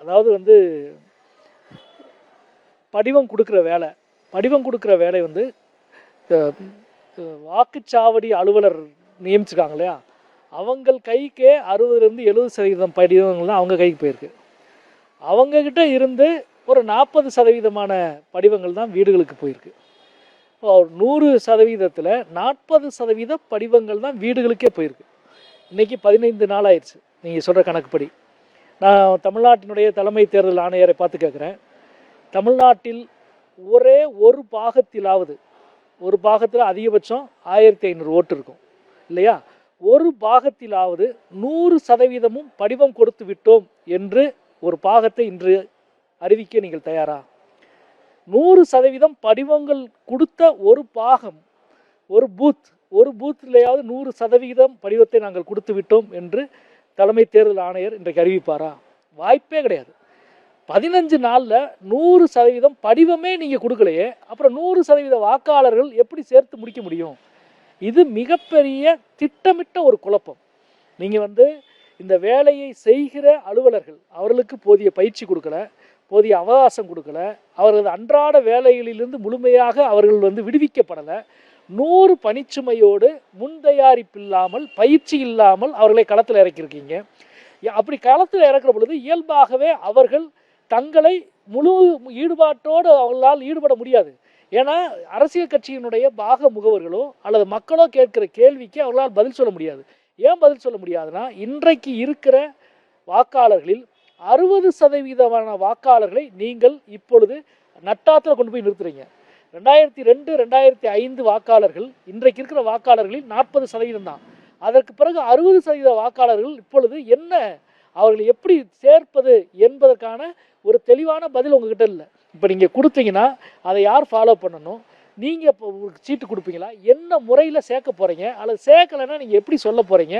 அதாவது வந்து படிவம் கொடுக்குற வேலை படிவம் கொடுக்குற வேலை வந்து வாக்குச்சாவடி அலுவலர் நியமிச்சிருக்காங்க இல்லையா? அவங்கள் கைக்கே அறுபதுலேருந்து எழுபது சதவீதம் படிவங்கள்லாம் அவங்க கைக்கு போயிருக்கு. அவங்கக்கிட்ட இருந்து ஒரு நாற்பது சதவீதமான படிவங்கள் தான் வீடுகளுக்கு போயிருக்கு. இப்போ நூறு சதவீதத்தில் நாற்பது சதவீத படிவங்கள் தான் வீடுகளுக்கே போயிருக்கு. இன்றைக்கி பதினைந்து நாள் ஆயிடுச்சு. நீங்கள் சொல்கிற கணக்குப்படி. நான் தமிழ்நாட்டினுடைய தலைமை தேர்தல் ஆணையரை பார்த்து கேட்குறேன். தமிழ்நாட்டில் ஒரே ஒரு பாகத்திலாவது ஒரு பாகத்தில் அதிகபட்சம் ஆயிரத்தி ஐநூறு ஓட்டு இருக்கும். இல்லையா? ஒரு பாகத்திலாவது நூறு சதவீதமும் படிவம் கொடுத்து விட்டோம் என்று ஒரு பாகத்தை இன்று அறிவிக்க நீங்கள் தயாரா? நூறு சதவீதம் படிவங்கள் கொடுத்த ஒரு பாகம் ஒரு பூத் ஒரு பூத்லையாவது நூறு சதவிகிதம் படிவத்தை நாங்கள் கொடுத்து விட்டோம் என்று தலைமை தேர்தல் ஆணையர் இன்றைக்கு அறிவிப்பாரா? வாய்ப்பே கிடையாது. பதினஞ்சு நாளில் நூறு சதவீதம் படிவமே நீங்கள் கொடுக்கலையே அப்புறம் நூறு சதவீத வாக்காளர்கள் எப்படி சேர்த்து முடிக்க முடியும்? இது மிகப்பெரிய திட்டமிட்ட ஒரு குழப்பம். நீங்கள் வந்து இந்த வேலையை செய்கிற அலுவலர்கள் அவர்களுக்கு போதிய பயிற்சி கொடுக்கல போதிய அவகாசம் கொடுக்கல அவர்களது அன்றாட வேலைகளிலிருந்து முழுமையாக அவர்கள் வந்து விடுவிக்கப்படலை நூறு பணிச்சுமையோடு முன்தயாரிப்பில்லாமல் இல்லாமல் பயிற்சி இல்லாமல் அவர்களை களத்தில் இறக்கியிருக்கீங்க. அப்படி களத்தில் இறக்குற பொழுது இயல்பாகவே அவர்கள் தங்களை முழு ஈடுபாட்டோடு அவர்களால் ஈடுபட முடியாது. ஏன்னா அரசியல் கட்சியினுடைய பாக முகவர்களோ அல்லது மக்களோ கேட்கிற கேள்விக்கு அவர்களால் பதில் சொல்ல முடியாது. ஏன் பதில் சொல்ல முடியாதுன்னா இன்றைக்கு இருக்கிற வாக்காளர்களில் அறுபது சதவீதமான வாக்காளர்களை நீங்கள் இப்பொழுது நட்டாத்தில் கொண்டு போய் நிறுத்துறீங்க. ரெண்டாயிரத்தி ரெண்டு ரெண்டாயிரத்தி ஐந்து வாக்காளர்கள் இன்றைக்கு இருக்கிற வாக்காளர்களில் நாற்பது சதவீதம் தான். அதற்கு பிறகு அறுபது சதவீத வாக்காளர்கள் இப்பொழுது என்ன அவர்களை எப்படி சேர்ப்பது என்பதற்கான ஒரு தெளிவான பதில் உங்ககிட்ட இல்லை. இப்போ நீங்கள் கொடுத்தீங்கன்னா அதை யார் ஃபாலோ பண்ணணும்? நீங்கள் இப்போ சீட்டு கொடுப்பீங்களா? என்ன முறையில் சேர்க்க போகிறீங்க அல்லது சேர்க்கலைன்னா நீங்கள் எப்படி சொல்ல போகிறீங்க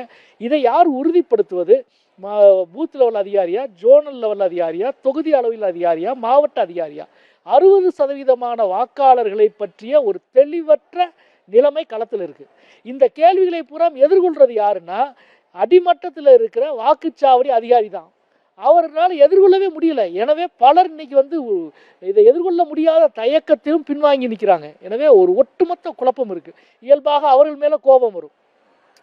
இதை யார் உறுதிப்படுத்துவது? மா பூத் லெவல் அதிகாரியா ஜோனல் லெவல் அதிகாரியா தொகுதி அளவில் அதிகாரியா மாவட்ட அதிகாரியா? அறுபது சதவீதமான வாக்காளர்களை பற்றிய ஒரு தெளிவற்ற நிலைமை களத்தில் இருக்குது இந்த கேள்விகளை பூரா எதிர்கொள்கிறது யாருன்னா அடிமட்டத்தில் இருக்கிற வாக்குச்சாவடி அதிகாரி தான். அவர்களால் எதிர்கொள்ளவே முடியல. எனவே பலர் இன்னைக்கு வந்து இதை எதிர்கொள்ள முடியாத தயக்கத்திலும் பின்வாங்கி நிற்கிறாங்க எனவே ஒரு ஒட்டுமொத்த குழப்பம் இருக்குது இயல்பாக அவர்கள் மேலே கோபம் வரும்.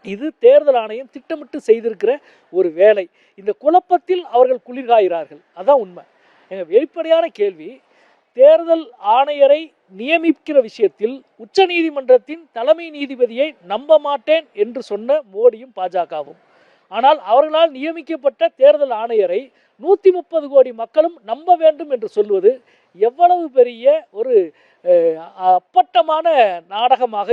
இது தேர்தல் ஆணையம் திட்டமிட்டு செய்திருக்கிற ஒரு வேலை. இந்த குழப்பத்தில் அவர்கள் குளிர்காய்கிறார்கள் அதான் உண்மை. எங்கள் வெளிப்படையான கேள்வி தேர்தல் ஆணையரை நியமிக்கிற விஷயத்தில் உச்சநீதிமன்றத்தின் தலைமை நீதிபதியை நம்ப மாட்டேன் என்று சொன்ன மோடியும் பாஜகவும். ஆனால் அவர்களால் நியமிக்கப்பட்ட தேர்தல் ஆணையரை நூற்றி முப்பது கோடி மக்களும் நம்ப வேண்டும் என்று சொல்வது எவ்வளவு பெரிய ஒரு அப்பட்டமான நாடகமாக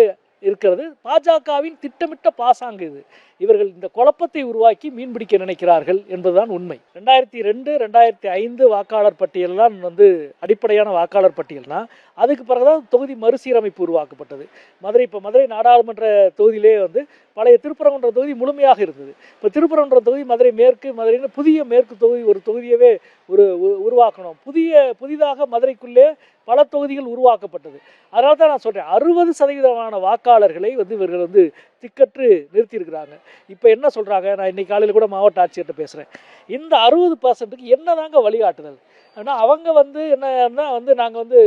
இருக்கிறது. பாஜகவின் திட்டமிட்ட பாசாங்கு இது. இவர்கள் இந்த குழப்பத்தை உருவாக்கி மீன்பிடிக்க நினைக்கிறார்கள் என்பதுதான் உண்மை. ரெண்டாயிரத்தி ரெண்டு ரெண்டாயிரத்தி ஐந்து வாக்காளர் பட்டியல் தான் வந்து அடிப்படையான வாக்காளர் பட்டியல்னா அதுக்கு பிறகுதான் தொகுதி மறுசீரமைப்பு உருவாக்கப்பட்டது. மதுரை இப்போ மதுரை நாடாளுமன்ற தொகுதியிலே வந்து பழைய திருப்பரங்குன்ற தொகுதி முழுமையாக இருந்தது. இப்போ திருப்பரங்குன்ற தொகுதி மதுரை மேற்கு மதுரைன்னு புதிய மேற்கு தொகுதி ஒரு தொகுதியவே ஒரு உருவாக்கணும். புதிய புதிதாக மதுரைக்குள்ளே பல தொகுதிகள் உருவாக்கப்பட்டது. அதனால தான் நான் சொல்கிறேன் அறுபது சதவீதமான வாக்காளர் தொழிலாளர்களை வந்து இவர்கள் வந்து திக்கற்று நிறுத்தியிருக்கிறாங்க. இப்போ என்ன சொல்கிறாங்க நான் இன்னைக்கு காலையில் கூட மாவட்ட ஆட்சியர்கிட்ட பேசுகிறேன் இந்த அறுபது பர்சன்ட்டுக்கு என்னதாங்க வழிகாட்டுதல்? ஆனால் அவங்க வந்து என்னன்னா வந்து நாங்கள் வந்து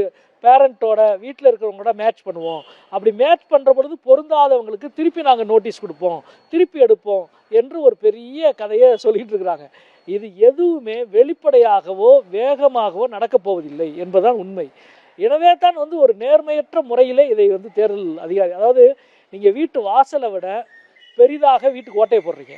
பேரண்ட்டோட வீட்டில் இருக்கிறவங்களோட மேட்ச் பண்ணுவோம். அப்படி மேட்ச் பண்ணுற பொழுது பொருந்தாதவங்களுக்கு திருப்பி நாங்கள் நோட்டீஸ் கொடுப்போம். திருப்பி எடுப்போம் என்று ஒரு பெரிய கதையை சொல்லிகிட்டு இருக்கிறாங்க. இது எதுவுமே வெளிப்படையாகவோ வேகமாகவோ நடக்கப் போவதில்லை என்பதுதான் உண்மை. எனவே தான் வந்து ஒரு நேர்மையற்ற முறையிலே இதை வந்து தேர்தல் அதிகாரி அதாவது நீங்கள் வீட்டு வாசலை விட பெரிதாக வீட்டுக்கு ஓட்டையை போடுறீங்க.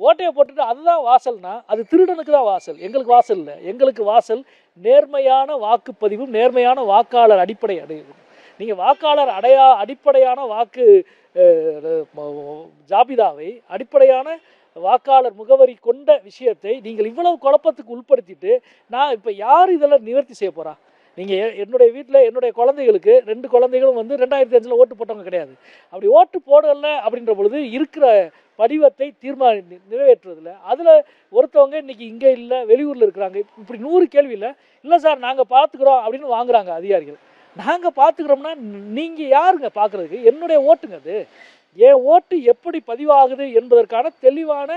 ஓட்டையை போட்டுட்டு அதுதான் வாசல்னா அது திருடனுக்கு தான் வாசல். எங்களுக்கு வாசல் இல்லை. எங்களுக்கு வாசல் நேர்மையான வாக்குப்பதிவும் நேர்மையான வாக்காளர் அடிப்படை அடையும் நீங்கள் வாக்காளர் அடையா அடிப்படையான வாக்கு ஜாபிதாவை அடிப்படையான வாக்காளர் முகவரி கொண்ட விஷயத்தை நீங்கள் இவ்வளவு குழப்பத்துக்கு உட்படுத்திட்டு நான் இப்போ யார் இதெல்லாம் நிவர்த்தி செய்ய போகிறா நீங்கள் என்னுடைய வீட்டில் என்னுடைய குழந்தைகளுக்கு ரெண்டு குழந்தைகளும் வந்து ரெண்டாயிரத்தி அஞ்சில் ஓட்டு போட்டவங்க கிடையாது. அப்படி ஓட்டு போடலை அப்படின்ற பொழுது இருக்கிற படிவத்தை தீர்மானி நிறைவேற்றுவதில் அதில் ஒருத்தவங்க இன்றைக்கி இங்கே இல்லை வெளியூரில் இருக்கிறாங்க இப்படி நூறு கேள்வி இல்லை. இல்லை சார் நாங்கள் பார்த்துக்குறோம் அப்படின்னு வாங்குறாங்க அதிகாரிகள். நாங்கள் பார்த்துக்கிறோம்னா நீங்கள் யாருங்க பார்க்குறதுக்கு என்னுடைய ஓட்டுங்க அது. என் ஓட்டு எப்படி பதிவாகுது என்பதற்கான தெளிவான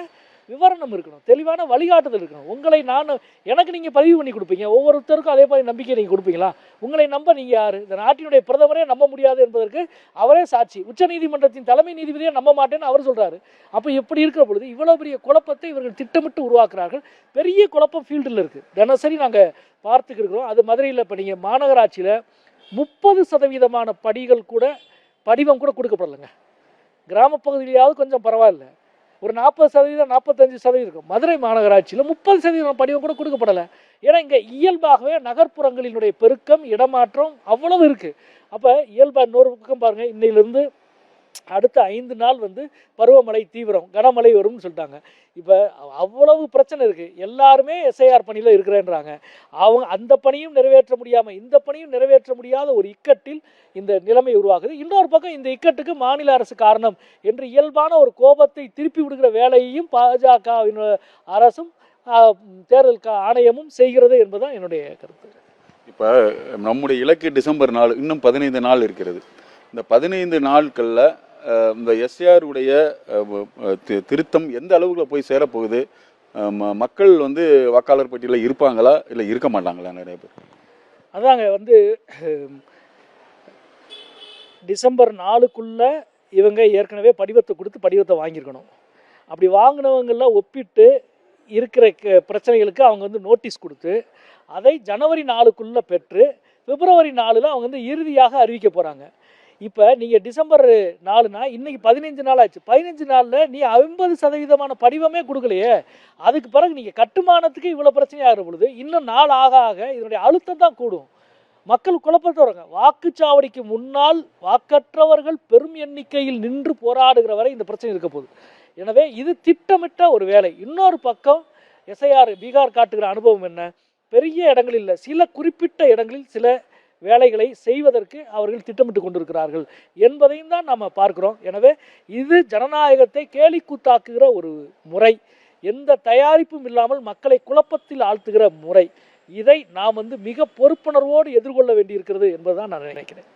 விவரணம் இருக்கணும் தெளிவான வழிகாட்டுதல் இருக்கணும். உங்களை நான் எனக்கு நீங்கள் பதிவு பண்ணி கொடுப்பீங்க ஒவ்வொருத்தருக்கும் அதே மாதிரி நம்பிக்கை நீங்கள் கொடுப்பீங்களா? உங்களை நம்ப நீங்கள் யார்? இந்த நாட்டினுடைய பிரதமரே நம்ப முடியாது என்பதற்கு அவரே சாட்சி. உச்சநீதிமன்றத்தின் தலைமை நீதிபதியை நம்ப மாட்டேன்னு அவர் சொல்கிறாரு அப்போ எப்படி இருக்கிற பொழுது இவ்வளோ பெரிய குழப்பத்தை இவர்கள் திட்டமிட்டு உருவாக்குறார்கள். பெரிய குழப்பம் ஃபீல்டில் இருக்குது தினசரி நாங்கள் பார்த்துக்கிருக்கிறோம் அது மதுரையில் இப்போ நீங்கள் மாநகராட்சியில் முப்பது சதவீதமான படிகள் கூட படிவம் கூட கொடுக்கப்படலைங்க. கிராமப்பகுதியிலாவது கொஞ்சம் பரவாயில்ல. ஒரு நாற்பது சதவீதம் நாற்பத்தஞ்சு சதவீதம் இருக்கும். மதுரை மாநகராட்சியில் முப்பது சதவீதம் படிவம் கூட கொடுக்கப்படலை. ஏன்னா இங்கே இயல்பாகவே நகர்ப்புறங்களினுடைய பெருக்கம் இடமாற்றம் அவ்வளவு இருக்குது அப்போ இயல்பாக இன்னொரு பக்கம் பாருங்கள் இன்னையிலிருந்து அடுத்த ஐந்து நாள் வந்து பருவமழை தீவிரம் கனமழை வரும்னு சொல்லிட்டாங்க. இப்போ அவ்வளவு பிரச்சனை இருக்குது எல்லாருமே எஸ்ஐஆர் பணியில் இருக்கிறேன்றாங்க. அவங்க அந்த பணியும் நிறைவேற்ற முடியாமல் இந்த பணியும் நிறைவேற்ற முடியாத ஒரு இக்கட்டில் இந்த நிலைமை உருவாகுது. இன்னொரு பக்கம் இந்த இக்கட்டுக்கு மாநில அரசு காரணம் என்று இயல்பான ஒரு கோபத்தை திருப்பி விடுகிற வேலையையும் பாஜகவின் அரசும் தேர்தல் ஆணையமும் செய்கிறது என்பதுதான் என்னுடைய கருத்து. இப்போ நம்முடைய இலக்கு டிசம்பர் நாள் இன்னும் பதினைந்து நாள் இருக்கிறது. இந்த பதினைந்து நாட்களில் இந்த எஸ்ஆர் உடைய தி- திருத்தம் எந்த அளவுக்கு போய் சேரப்போகுது? ம- மக்கள் வந்து வாக்காளர் பட்டியலில் இருப்பாங்களா? இல்லை இருக்க மாட்டாங்களா நிறைய பேர்? அதாங்க வந்து டிசம்பர் நாலுக்குள்ள இவங்க ஏற்கனவே படிவத்தை கொடுத்து படிவத்தை வாங்கியிருக்கணும். அப்படி வாங்கினவங்கள ஒப்பிட்டு இருக்கிற க- பிரச்சனைகளுக்கு அவங்க வந்து நோட்டீஸ் கொடுத்து அதை ஜனவரி நாலுக்குள்ளே பெற்று பிப்ரவரி நாலில் அவங்க வந்து இறுதியாக அறிவிக்க போகிறாங்க இப்போ நீங்கள் டிசம்பர் நாலுனா இன்னைக்கு பதினஞ்சு நாள் ஆச்சு. பதினஞ்சு நாளில் நீ ஐம்பது சதவீதமான படிவமே கொடுக்கலையே. அதுக்கு பிறகு நீங்கள் கட்டுமானத்துக்கு இவ்வளோ பிரச்சனை ஆகிற பொழுது இன்னும் நாள் ஆக ஆக இதனுடைய அழுத்தம் தான் கூடும். மக்கள் குழப்பத்தை வராங்க வாக்குச்சாவடிக்கு முன்னால் வாக்கற்றவர்கள் பெரும் எண்ணிக்கையில் நின்று போராடுகிற வரை இந்த பிரச்சனை இருக்க போகுது. எனவே இது திட்டமிட்ட ஒரு வேலை. இன்னொரு பக்கம் எஸ்ஐஆர் பீகார் காட்டுகிற அனுபவம் என்ன? பெரிய இடங்களில் இல்லை. சில குறிப்பிட்ட இடங்களில் சில வேலைகளை செய்வதற்கு அவர்கள் திட்டமிட்டு கொண்டிருக்கிறார்கள் என்பதையும் தான் நாம் பார்க்கிறோம். எனவே இது ஜனநாயகத்தை கேலிக்கூத்தாக்குகிற ஒரு முறை. எந்த தயாரிப்பும் இல்லாமல் மக்களை குழப்பத்தில் ஆழ்த்துகிற முறை. இதை நாம் வந்து மிக பொறுப்புணர்வோடு எதிர்கொள்ள வேண்டியிருக்கிறது என்பதுதான் நான் நினைக்கிறேன்.